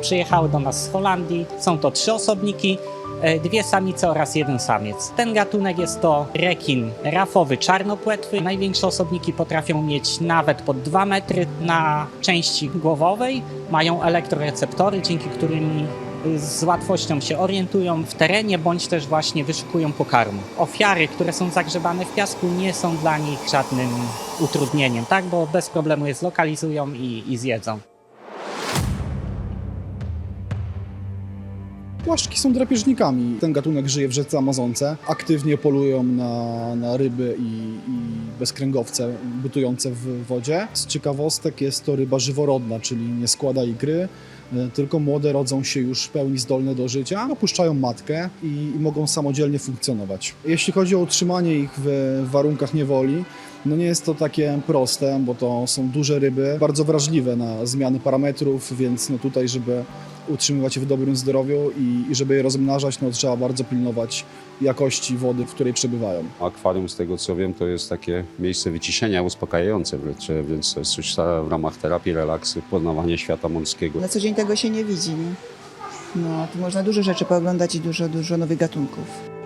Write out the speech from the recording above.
Przyjechały do nas z Holandii. Są to trzy osobniki, e, dwie samice oraz jeden samiec. Ten gatunek jest to rekin rafowy czarnopłetwy. Największe osobniki potrafią mieć nawet pod 2 metry na części głowowej. Mają elektroreceptory, dzięki którym z łatwością się orientują w terenie, bądź też właśnie wyszukują pokarmu. Ofiary, które są zagrzebane w piasku, nie są dla nich żadnym utrudnieniem, tak? bo bez problemu je zlokalizują i, i zjedzą. Płaszczki są drapieżnikami. Ten gatunek żyje w rzece Amazonce. Aktywnie polują na, na ryby i, i bezkręgowce bytujące w wodzie. Z ciekawostek jest to ryba żyworodna, czyli nie składa ikry, e, tylko młode rodzą się już w pełni zdolne do życia, opuszczają matkę i, i mogą samodzielnie funkcjonować. Jeśli chodzi o utrzymanie ich w warunkach niewoli, no nie jest to takie proste, bo to są duże ryby, bardzo wrażliwe na zmiany parametrów, więc no tutaj, żeby utrzymywać je w dobrym zdrowiu i, i żeby je rozmnażać, no trzeba bardzo pilnować jakości wody, w której przebywają. Akwarium, z tego co wiem, to jest takie miejsce wyciszenia uspokajające wręcz, więc to jest coś w ramach terapii, relaksy, poznawania świata morskiego. Na co dzień tego się nie widzi. Nie? No, tu można dużo rzeczy pooglądać i dużo, dużo nowych gatunków.